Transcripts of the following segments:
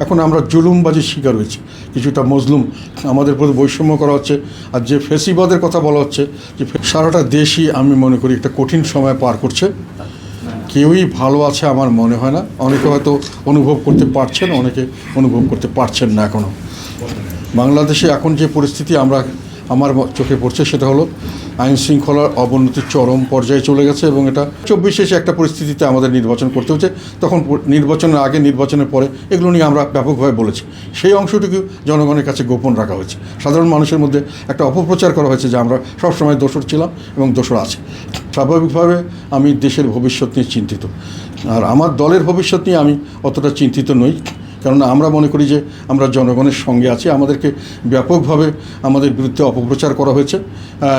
এখন আমরা জুলুমবাজির শিকার হয়েছি। কিছুটা মজলুম। আমাদের প্রতি বৈষম্য করা হচ্ছে। আর যে ফেসিবাদের কথা বলা হচ্ছে, যে সারাটা দেশই আমি মনে করি একটা কঠিন সময় পার করছে। কেউই ভালো আছে আমার মনে হয় না। অনেকে হয়তো অনুভব করতে পারছেন, অনেকে অনুভব করতে পারছেন না এখনও বাংলাদেশে এখন যে পরিস্থিতি আমরা, আমার চোখে পড়ছে, সেটা হলো আইন শৃঙ্খলার অবনতির চরম পর্যায়ে চলে গেছে এবং এটা চব্বিশে এসে একটা পরিস্থিতিতে আমাদের নির্বাচন করতে হচ্ছে। তখন নির্বাচনের আগে, নির্বাচনের পরে এগুলো নিয়ে আমরা ব্যাপকভাবে বলেছি। সেই অংশটুকু জনগণের কাছে গোপন রাখা হয়েছে। সাধারণ মানুষের মধ্যে একটা অপপ্রচার করা হয়েছে যে আমরা সবসময় দোষর ছিলাম এবং দোষর আছে। স্বাভাবিকভাবে আমি দেশের ভবিষ্যৎ নিয়ে চিন্তিত। আর আমার দলের ভবিষ্যৎ নিয়ে আমি অতটা চিন্তিত নই। কেননা আমরা মনে করি যে আমরা জনগণের সঙ্গে আছি, আমাদেরকে ব্যাপকভাবে আমাদের বিরুদ্ধে অপপ্রচার করা হয়েছে।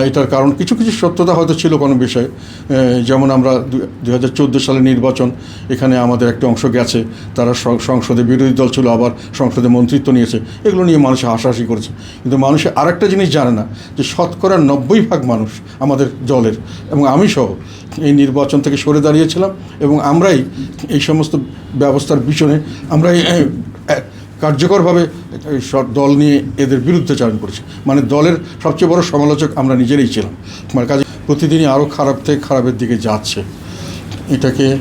এটার কারণ কিছু কিছু সত্যতা হয়তো ছিল কোনো বিষয়ে। যেমন আমরা দু সালের নির্বাচন, এখানে আমাদের একটা অংশ গেছে, তারা সংসদে বিরোধী দল ছিল, আবার সংসদে মন্ত্রিত্ব নিয়েছে। এগুলো নিয়ে মানুষ হাসাহাসি করেছে। কিন্তু মানুষে আরেকটা জিনিস জানে না, যে শতকরা নব্বই ভাগ মানুষ আমাদের দলের, এবং আমি সহ এই নির্বাচন থেকে সরে দাঁড়িয়েছিলাম, এবং আমরাই এই সমস্ত ব্যবস্থার পিছনে, আমরাই কার্যকরভাবে দল নিয়ে এদের বিরুদ্ধচারণ করেছি। মানে দলের সবচেয়ে বড় সমালোচক আমরা নিজেরাই ছিলাম। মানে কাজে প্রতিদিনই আরও খারাপ থেকে খারাপের দিকে যাচ্ছে। এটাকে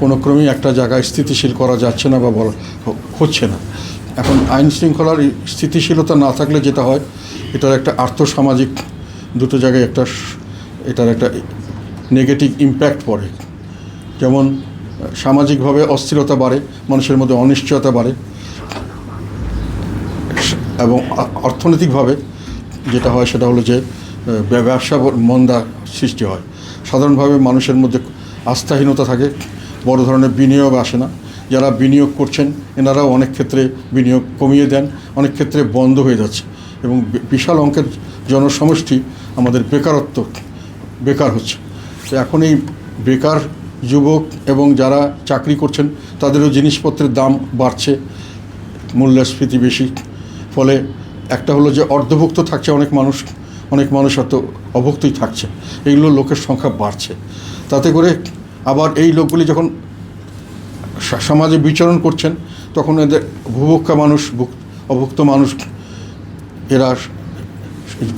কোনো ক্রমেই একটা জায়গায় স্থিতিশীল করা যাচ্ছে না বা বলা হচ্ছে না। এখন আইন শৃঙ্খলার স্থিতিশীলতা না থাকলে যেটা হয়, এটার একটা আর্থসামাজিক দুটো জায়গায় একটা এটার একটা নেগেটিভ ইম্প্যাক্ট পড়ে। যেমন, সামাজিকভাবে অস্থিরতা বাড়ে, মানুষের মধ্যে অনিশ্চয়তা বাড়ে। এবং অর্থনৈতিকভাবে যেটা হয় সেটা হলো যে ব্যবসা মন্দা সৃষ্টি হয়। সাধারণভাবে মানুষের মধ্যে আস্থাহীনতা থাকে, বড় ধরনের বিনিয়োগ আসে না। যারা বিনিয়োগ করছেন, এনারাও অনেক ক্ষেত্রে বিনিয়োগ কমিয়ে দেন, অনেক ক্ষেত্রে বন্ধ হয়ে যাচ্ছে এবং বিশাল অঙ্কের জনসমষ্টি আমাদের বেকারত্ব বেকার হচ্ছে। তো এখন এই বেকার যুবক এবং যারা চাকরি করছেন, তাদেরও জিনিসপত্রের দাম বাড়ছে, মূল্যস্ফীতি বেশি। ফলে একটা হলো যে অর্ধভুক্ত থাকছে অনেক মানুষ অনেক মানুষ হয়তো অভুক্তই থাকছে। এইগুলো লোকের সংখ্যা বাড়ছে। তাতে করে আবার এই লোকগুলি যখন সমাজে বিচরণ করছেন, তখন এদের ভুভুক্ষা মানুষ ভুক- অভুক্ত মানুষ, এরা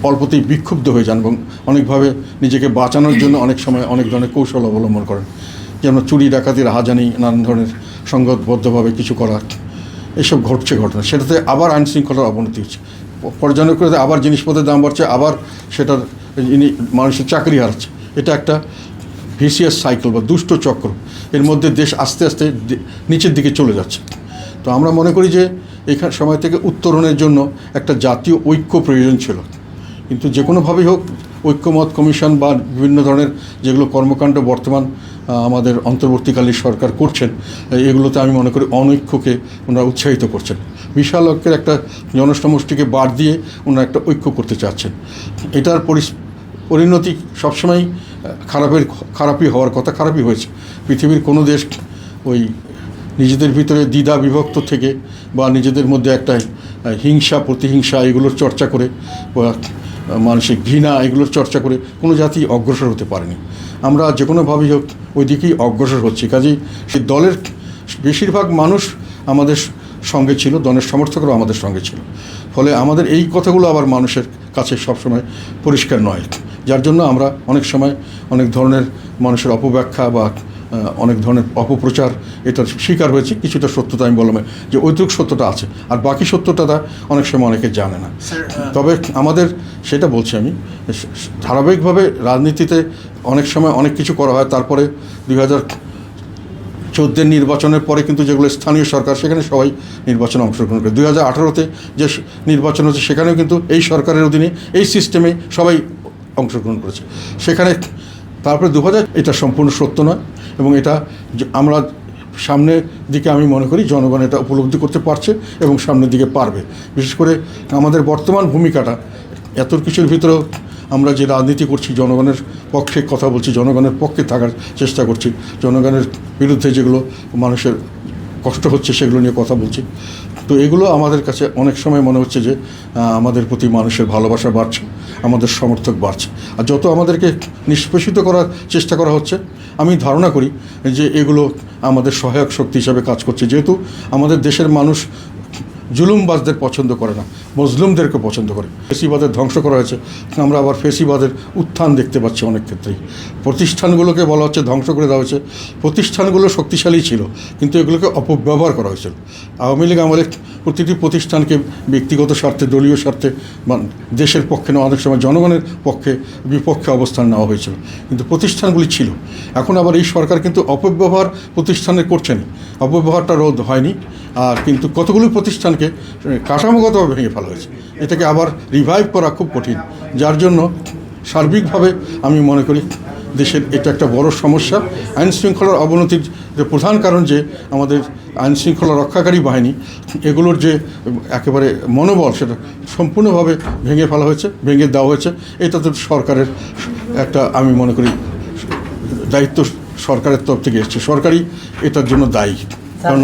অল্পতেই বিক্ষুব্ধ হয়ে যান এবং অনেকভাবে নিজেকে বাঁচানোর জন্য অনেক সময় অনেক ধরনের কৌশল অবলম্বন করেন। যেমন চুরি ডাকাতি রাহাজানি নানান ধরনের সংগতবদ্ধভাবে কিছু করা এসব ঘটছে ঘটনা। সেটাতে আবার আইন শৃঙ্খলার অবনতি হচ্ছে। প- পর্যালোচনাতে আবার জিনিসপত্রের দাম বাড়ছে, আবার সেটার মানুষের চাকরি হারাচ্ছে। এটা একটা ভিসিএস সাইকেল বা দুষ্ট চক্র। এর মধ্যে দেশ আস্তে আস্তে নিচের দিকে চলে যাচ্ছে। তো আমরা মনে করি যে এখান সময় থেকে উত্তরণের জন্য একটা জাতীয় ঐক্য প্রয়োজন ছিল। কিন্তু যে কোনোভাবেই হোক, ঐক্যমত কমিশন বা বিভিন্ন ধরনের যেগুলো কর্মকাণ্ড বর্তমান আমাদের অন্তর্বর্তীকালীন সরকার করছেন এগুলোতে আমি মনে করি অনৈক্যকে ওনারা উৎসাহিত করছেন। বিশাল ঐক্যের একটা জনসমষ্টিকে বাদ দিয়ে ওনারা একটা ঐক্য করতে চাচ্ছেন। এটার পরিস, পরিণতি সবসময় খারাপের খারাপই হওয়ার কথা খারাপই হয়েছে। পৃথিবীর কোনো দেশ ওই নিজেদের ভিতরে দ্বিধা বিভক্ত থেকে বা নিজেদের মধ্যে একটা হিংসা, প্রতিহিংসা এগুলোর চর্চা করে বা মানসিক ঘৃণা এগুলোর চর্চা করে কোনো জাতি অগ্রসর হতে পারেনি। আমরা যে কোনোভাবেই হোক ওই দিকেই অগ্রসর হচ্ছি। কাজেই সেই দলের বেশিরভাগ মানুষ আমাদের সঙ্গে ছিল, দলের সমর্থকরাও আমাদের সঙ্গে ছিল। ফলে আমাদের এই কথাগুলো আবার মানুষের কাছে সবসময় পরিষ্কার নয়। যার জন্য আমরা অনেক সময় অনেক ধরনের মানুষের অপব্যাখ্যা বা অনেক ধরনের অপপ্রচার এটার শিকার হয়েছে। কিছুটা সত্যতা আমি বললাম যে ঐতিক সত্যটা আছে। আর বাকি সত্যটা তা অনেক সময় অনেকে জানে না। তবে আমাদের সেটা বলছি আমি ধারাবাহিকভাবে রাজনীতিতে অনেক সময় অনেক কিছু করা হয়। তারপরে দুই হাজার চোদ্দের নির্বাচনের পরে কিন্তু যেগুলো স্থানীয় সরকার সেখানে সবাই নির্বাচনে অংশগ্রহণ করে। দুই হাজার আঠারোতে যে নির্বাচন হচ্ছে সেখানেও কিন্তু এই সরকারের অধীনে এই সিস্টেমে সবাই অংশগ্রহণ করেছে। সেখানে তারপরে দু হাজার এটা সম্পূর্ণ সত্য নয় এবং এটা আমরা সামনের দিকে আমি মনে করি জনগণ এটা উপলব্ধি করতে পারছে এবং সামনের দিকে পারবে। বিশেষ করে আমাদের বর্তমান ভূমিকাটা, এত কিছুর ভিতরেও আমরা যে রাজনীতি করছি, জনগণের পক্ষে কথা বলছি, জনগণের পক্ষে থাকার চেষ্টা করছি, জনগণের বিরুদ্ধে যেগুলো মানুষের কষ্ট হচ্ছে সেগুলো নিয়ে কথা বলছি। তো এগুলো আমাদের কাছে অনেক সময় মনে হচ্ছে যে আমাদের প্রতি মানুষের ভালোবাসা বাড়ছে, আমাদের সমর্থক বাড়ছে। আর যত আমাদেরকে নিষ্পেষিত করার চেষ্টা করা হচ্ছে, আমি ধারণা করি যে এগুলো আমাদের সহায়ক শক্তি হিসাবে কাজ করছে। যেহেতু আমাদের দেশের মানুষ জুলুমবাজদের পছন্দ করে না মজলুমদেরকে পছন্দ করে। ফেসিবাদের ধ্বংস করা হয়েছে। আমরা আবার ফেসিবাদের উত্থান দেখতে পাচ্ছি অনেক ক্ষেত্রেই। প্রতিষ্ঠানগুলোকে বলা হচ্ছে ধ্বংস করে দেওয়া হয়েছে। প্রতিষ্ঠানগুলো শক্তিশালী ছিল, কিন্তু এগুলোকে অপব্যবহার করা হয়েছিল। আওয়ামী লীগ আমাদের প্রতিটি প্রতিষ্ঠানকে ব্যক্তিগত স্বার্থে, দলীয় স্বার্থে দেশের পক্ষে না অনেক সময় জনগণের পক্ষে বিপক্ষে অবস্থান নেওয়া হয়েছিল। কিন্তু প্রতিষ্ঠানগুলি ছিল। এখন আবার এই সরকার কিন্তু অপব্যবহার প্রতিষ্ঠানের করছেন অপব্যবহারটা রোধ হয়নি আর কিন্তু কতগুলো প্রতিষ্ঠানকে কাঠামোগতভাবে ভেঙে ফেলা হয়েছে। এটাকে আবার রিভাইভ করা খুব কঠিন। যার জন্য সার্বিকভাবে আমি মনে করি দেশের এটা একটা বড় সমস্যা। আইন শৃঙ্খলার অবনতির যে প্রধান কারণ যে আমাদের আইন শৃঙ্খলা রক্ষাকারী বাহিনী এগুলোর যে একেবারে মনোবল সেটা সম্পূর্ণভাবে ভেঙে ফেলা হয়েছে ভেঙে দেওয়া হয়েছে। এটা তো সরকারের একটা আমি মনে করি দায়িত্ব সরকারের তরফ থেকে এসছে। সরকারই এটার জন্য দায়ী। কারণ